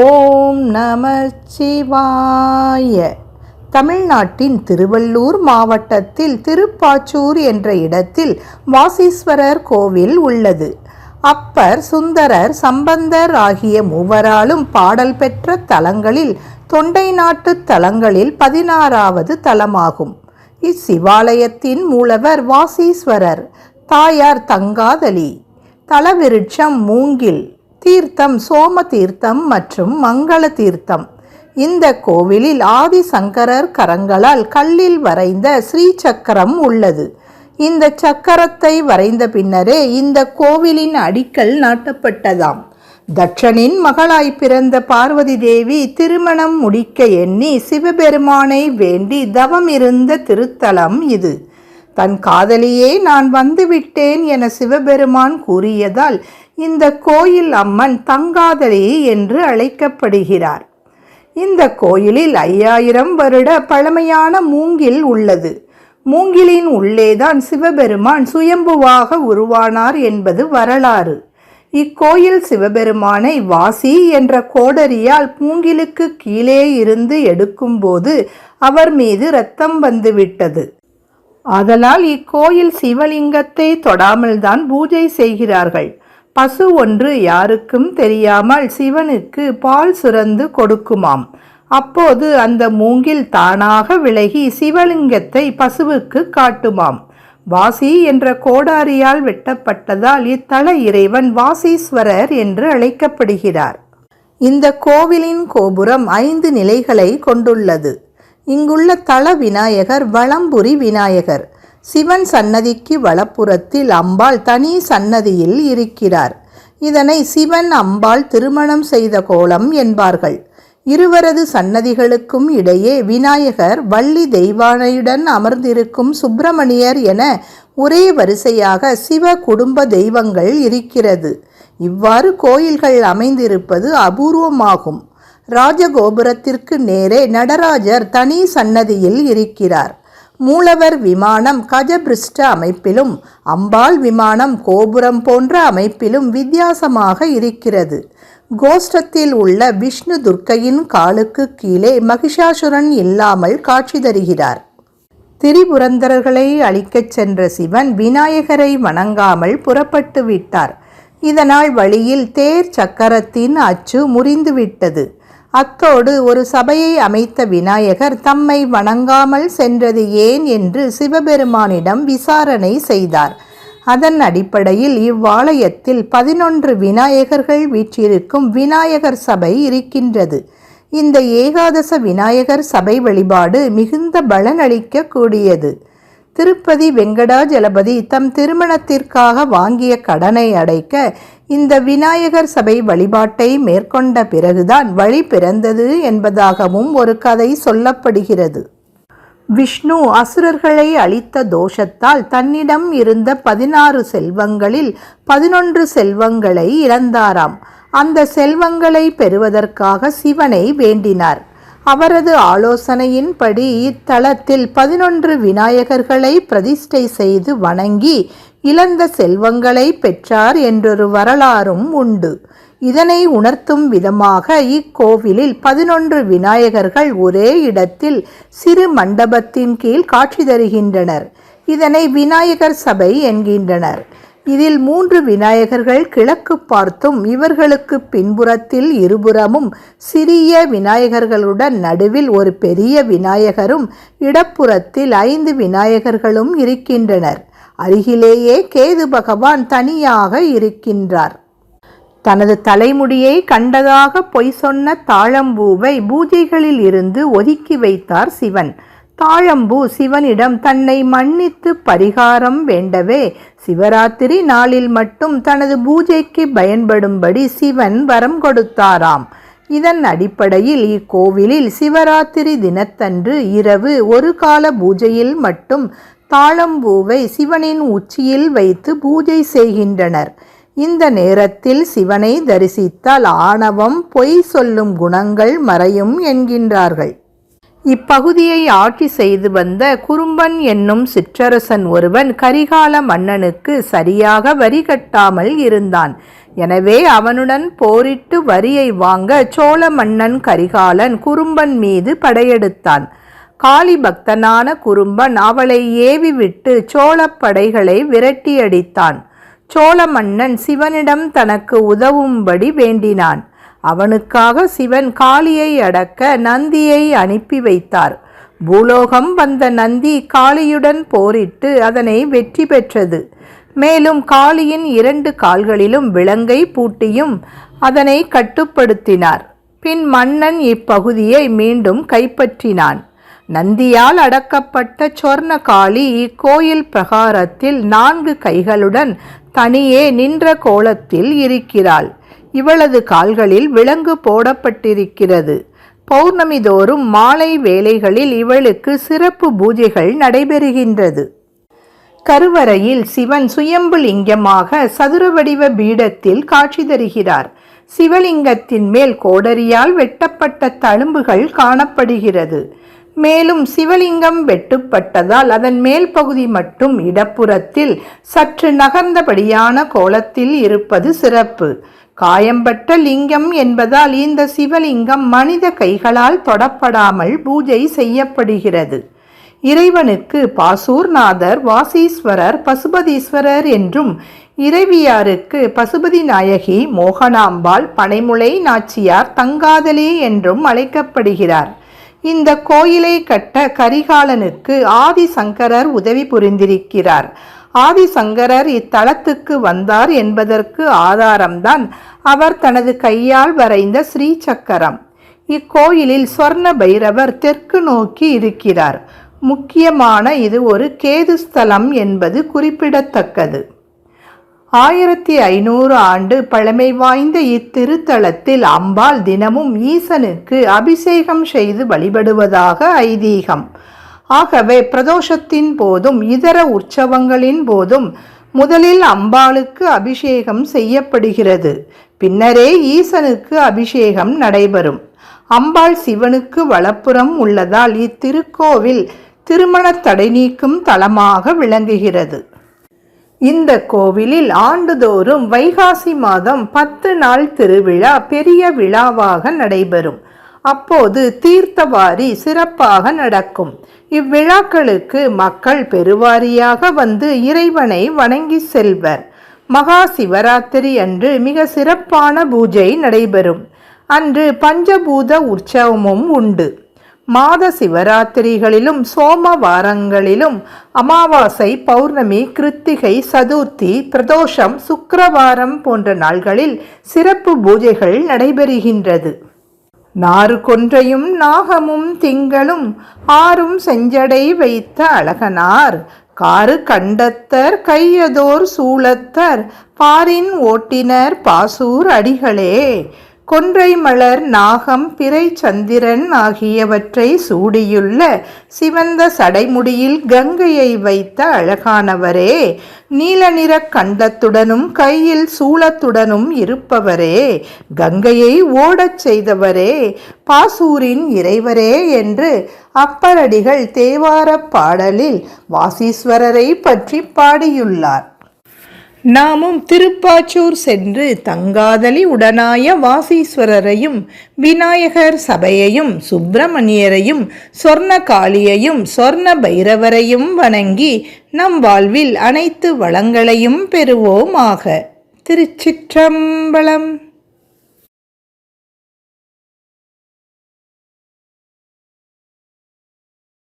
ஓம் நம சிவாய தமிழ்நாட்டின் திருவள்ளூர் மாவட்டத்தில் திருப்பாச்சூர் என்ற இடத்தில் வாசீஸ்வரர் கோவில் உள்ளது. அப்பர் சுந்தரர் சம்பந்தர் ஆகிய மூவராலும் பாடல் பெற்ற தலங்களில் தொண்டை நாட்டு தலங்களில் பதினாறாவது தலமாகும். இச்சிவாலயத்தின் மூலவர் வாசீஸ்வரர் தாயார் தங்காதலி தலவிருட்சம் மூங்கில். தீர்த்தம் சோம தீர்த்தம் மற்றும் மங்கள தீர்த்தம் இந்த கோவிலில் ஆதிசங்கரர் கரங்களால் கல்லில் வரைந்த ஸ்ரீ சக்கரம் உள்ளது. இந்த சக்கரத்தை வரைந்த பின்னரே இந்த கோவிலின் அடிக்கல் நாட்டப்பட்டதாம். தட்சனின் மகளாய் பிறந்த பார்வதி தேவி திருமணம் முடிக்க எண்ணி சிவபெருமானை வேண்டி தவம் இருந்த திருத்தலம் இது. தன் காதலியே நான் வந்துவிட்டேன் என சிவபெருமான் கூறியதால் இந்த கோயில் அம்மன் தங்காதலி என்று அழைக்கப்படுகிறார். இந்த கோயிலில் ஐயாயிரம் வருட பழமையான மூங்கில் உள்ளது. மூங்கிலின் உள்ளேதான் சிவபெருமான் சுயம்புவாக உருவானார் என்பது வரலாறு. இக்கோயில் சிவபெருமானை வாசி என்ற கோடரியால் மூங்கிலுக்கு கீழே இருந்து எடுக்கும்போது அவர் மீது இரத்தம் வந்துவிட்டது. ஆதலால் இக்கோயில் சிவலிங்கத்தை தொடாமல்தான் பூஜை செய்கிறார்கள். பசு ஒன்று யாருக்கும் தெரியாமல் சிவனுக்கு பால் சுரந்து கொடுக்குமாம். அப்போது அந்த மூங்கில் தானாக விலகி சிவலிங்கத்தை பசுவுக்கு காட்டுமாம். வாசி என்ற கோடாரியால் வெட்டப்பட்டதால் இத்தல இறைவன் வாசீஸ்வரர் என்று அழைக்கப்படுகிறார். இந்த கோவிலின் கோபுரம் ஐந்து நிலைகளை கொண்டுள்ளது. இங்குள்ள தல விநாயகர் வளம்புரி விநாயகர். சிவன் சன்னதிக்கு வலப்புறத்தில் அம்பாள் தனி சன்னதியில் இருக்கிறார். இதனை சிவன் அம்பாள் திருமணம் செய்த கோலம் என்பார்கள். இருவரது சன்னதிகளுக்கும் இடையே விநாயகர் வள்ளி தெய்வானையுடன் அமர்ந்திருக்கும் சுப்பிரமணியர் என ஒரே வரிசையாக சிவ குடும்ப தெய்வங்கள் இருக்கிறது. இவ்வாறு கோயில்கள் அமைந்திருப்பது அபூர்வமாகும். ராஜகோபுரத்திற்கு நேரே நடராஜர் தனி சன்னதியில் இருக்கிறார். மூலவர் விமானம் கஜபிருஷ்ட அமைப்பிலும் அம்பாள் விமானம் கோபுரம் போன்ற அமைப்பிலும் வித்தியாசமாக இருக்கிறது. கோஷ்டத்தில் உள்ள விஷ்ணு துர்க்கையின் காலுக்கு கீழே மகிஷாசுரன் இல்லாமல் காட்சி தருகிறார். திரிபுரந்தரர்களை அழிக்கச் சென்ற சிவன் விநாயகரை வணங்காமல் புறப்பட்டு விட்டார். இதனால் வழியில் தேர் சக்கரத்தின் அச்சு முறிந்துவிட்டது. அத்தோடு ஒரு சபையை அமைத்த விநாயகர் தம்மை வணங்காமல் சென்றது ஏன் என்று சிவபெருமானிடம் விசாரணை செய்தார். அதன் அடிப்படையில் இவ்வாலயத்தில் பதினொன்று விநாயகர்கள் வீற்றிருக்கும் விநாயகர் சபை இருக்கின்றது. இந்த ஏகாதச விநாயகர் சபை வழிபாடு மிகுந்த பலனளிக்க கூடியது திருப்பதி வெங்கடாஜலபதி தம் திருமணத்திற்காக வாங்கிய கடனை அடைக்க இந்த விநாயகர் சபை வழிபாட்டை மேற்கொண்ட பிறகுதான் வழி பிறந்தது என்பதாகவும் ஒரு கதை சொல்லப்படுகிறது. விஷ்ணு அசுரர்களை அளித்த தோஷத்தால் தன்னிடம் இருந்த பதினாறு செல்வங்களில் பதினொன்று செல்வங்களை இழந்தாராம். அந்த செல்வங்களை பெறுவதற்காக சிவனை வேண்டினார். அவரது ஆலோசனையின்படி இத்தலத்தில் பதினொன்று விநாயகர்களை பிரதிஷ்டை செய்து வணங்கி இழந்த செல்வங்களை பெற்றார் என்றொரு வரலாறும் உண்டு. இதனை உணர்த்தும் விதமாக இக்கோவிலில் பதினொன்று விநாயகர்கள் ஒரே இடத்தில் சிறு மண்டபத்தின் கீழ் காட்சி தருகின்றனர். இதனை விநாயகர் சபை என்கின்றனர். இதில் மூன்று விநாயகர்கள் கிழக்கு பார்த்தும் இவர்களுக்கு பின்புறத்தில் இருபுறமும் சிறிய விநாயகர்களுடன் நடுவில் ஒரு பெரிய விநாயகரும் இடப்புறத்தில் ஐந்து விநாயகர்களும் இருக்கின்றனர். அருகிலேயே கேது பகவான் தனியாக இருக்கின்றார். தனது தலைமுடியை கண்டதாக பொய் சொன்ன தாழம்பூவை பூஜைகளில் இருந்து ஒதுக்கி வைத்தார் சிவன். தாழம்பூ சிவனிடம் தன்னை மன்னித்து பரிகாரம் வேண்டவே. சிவராத்திரி நாளில் மட்டும் தனது பூஜைக்கு பயன்படும்படி சிவன் வரம் கொடுத்தாராம். இதன் அடிப்படையில் இக்கோவிலில் சிவராத்திரி தினத்தன்று இரவு ஒரு கால பூஜையில் மட்டும் தாழம்பூவை சிவனின் உச்சியில் வைத்து பூஜை செய்கின்றனர். இந்த நேரத்தில் சிவனை தரிசித்தால் ஆணவம் பொய் சொல்லும் குணங்கள் மறையும் என்கின்றார்கள். இப்பகுதியை ஆட்சி செய்து வந்த குறும்பன் என்னும் சிற்றரசன் ஒருவன் கரிகால மன்னனுக்கு சரியாக வரி கட்டாமல் இருந்தான். எனவே அவனுடன் போரிட்டு வரியை வாங்க சோழ மன்னன் கரிகாலன் குறும்பன் மீது படையெடுத்தான். காளி பக்தனான குறும்பன் அவளை ஏவிவிட்டு சோழப்படைகளை சோழப் படைகளை விரட்டியடித்தான். சோழ மன்னன் சிவனிடம் தனக்கு உதவும்படி வேண்டினான். அவனுக்காக சிவன் காளியை அடக்க நந்தியை அனுப்பி வைத்தார். பூலோகம் வந்த நந்தி காளியுடன் போரிட்டு அதனை வெற்றி பெற்றது. மேலும் காளியின் இரண்டு கால்களிலும் விலங்கை பூட்டியும் அதனை கட்டுப்படுத்தினார். பின் மன்னன் இப்பகுதியை மீண்டும் கைப்பற்றினான். நந்தியால் அடக்கப்பட்ட சொர்ண காளி இக்கோயில் பிரகாரத்தில் நான்கு கைகளுடன் தனியே நின்ற கோலத்தில் இருக்கிறாள். இவளது கால்களில் விலங்கு போடப்பட்டிருக்கிறது. பௌர்ணமி தோறும் மாலை வேலைகளில் இவளுக்கு சிறப்பு பூஜைகள் நடைபெறுகின்றது. கருவறையில் சிவன் சுயம்பு லிங்கமாக சதுர வடிவ பீடத்தில் காட்சி தருகிறார். சிவலிங்கத்தின் மேல் கோடரியால் வெட்டப்பட்ட தழும்புகள் காணப்படுகிறது. மேலும் சிவலிங்கம் வெட்டுப்பட்டதால் அதன் மேல் பகுதி மட்டும் இடப்புறத்தில் சற்று நகர்ந்தபடியான கோலத்தில் இருப்பது சிறப்பு. காயம்பட்ட லிங்கம் என்பதால் இந்த சிவலிங்கம் மனித கைகளால் தொடப்படாமல் பூஜை செய்யப்படுகிறது. இறைவனுக்கு பாசூர்நாதர் வாசீஸ்வரர் பசுபதீஸ்வரர் என்றும் இறைவியாருக்கு பசுபதி நாயகி மோகனாம்பாள் பனைமுலை நாச்சியார் தங்காதலி என்றும் அழைக்கப்படுகிறார். இந்த கோயிலை கட்ட கரிகாலனுக்கு ஆதிசங்கரர் உதவி புரிந்திருக்கிறார். ஆதிசங்கரர் இத்தலத்துக்கு வந்தார் என்பதற்கு ஆதாரம்தான் அவர் தனது கையால் வரைந்த ஸ்ரீ சக்கரம் இக்கோயிலில் சொர்ண பைரவர் தெற்கு நோக்கி இருக்கிறார். முக்கியமான இது ஒரு கேதுஸ்தலம் என்பது குறிப்பிடத்தக்கது. ஆயிரத்தி ஐநூறு ஆண்டு பழமை வாய்ந்த இத்திருத்தலத்தில் அம்பாள் தினமும் ஈசனுக்கு அபிஷேகம் செய்து வழிபடுவதாக ஐதீகம். ஆகவே பிரதோஷத்தின் போதும் இதர உற்சவங்களின் போதும் முதலில் அம்பாளுக்கு அபிஷேகம் செய்யப்படுகிறது. பின்னரே ஈசனுக்கு அபிஷேகம் நடைபெறும். அம்பாள் சிவனுக்கு வலப்புறம் உள்ளதால் இத்திருக்கோவில் திருமண தடை நீக்கும் தலமாக விளங்குகிறது. இந்த கோவிலில் ஆண்டுதோறும் வைகாசி மாதம் பத்து நாள் திருவிழா பெரிய விழாவாக நடைபெறும். அப்போது தீர்த்தவாரி சிறப்பாக நடக்கும். இவ்விழாக்களுக்கு மக்கள் பெருவாரியாக வந்து இறைவனை வணங்கி செல்வர். மகா சிவராத்திரி அன்று மிக சிறப்பான பூஜை நடைபெறும். அன்று பஞ்சபூத உற்சவமும் உண்டு. மாத சிவராத்திரிகளிலும் சோமவாரங்களிலும் அமாவாசை பௌர்ணமி கிருத்திகை சதுர்த்தி பிரதோஷம் சுக்கரவாரம் போன்ற நாள்களில் சிறப்பு பூஜைகள் நடைபெறுகின்றது. நாறு கொன்றையும் நாகமும் திங்களும் ஆறும் செஞ்சடை வைத்த அழகனார். காரு கண்டத்தர் கையதோர் சூளத்தர் பாரின் ஓட்டினர் பாசூர் அடிகளே. கொன்றை மலர் நாகம் பிறை சந்திரன் ஆகியவற்றை சூடியுள்ள சிவந்த சடைமுடியில் கங்கையை வைத்த அழகானவரே நீல நிற கண்டத்துடனும் கையில் சூளத்துடனும் இருப்பவரே கங்கையை ஓடச் செய்தவரே பாசூரின் இறைவரே என்று அப்பரடிகள் தேவாரப் பாடலில் வாசீஸ்வரரை பற்றி பாடியுள்ளார். நாமும் திருப்பாச்சூர் சென்று தங்காதலி உடனாய வாசீஸ்வரரையும் விநாயகர் சபையையும் சுப்பிரமணியரையும் சொர்ண காளியையும் சொர்ண பைரவரையும் வணங்கி நம் வாழ்வில் அனைத்து வளங்களையும் பெறுவோமாக. திருச்சிற்றம்பலம்.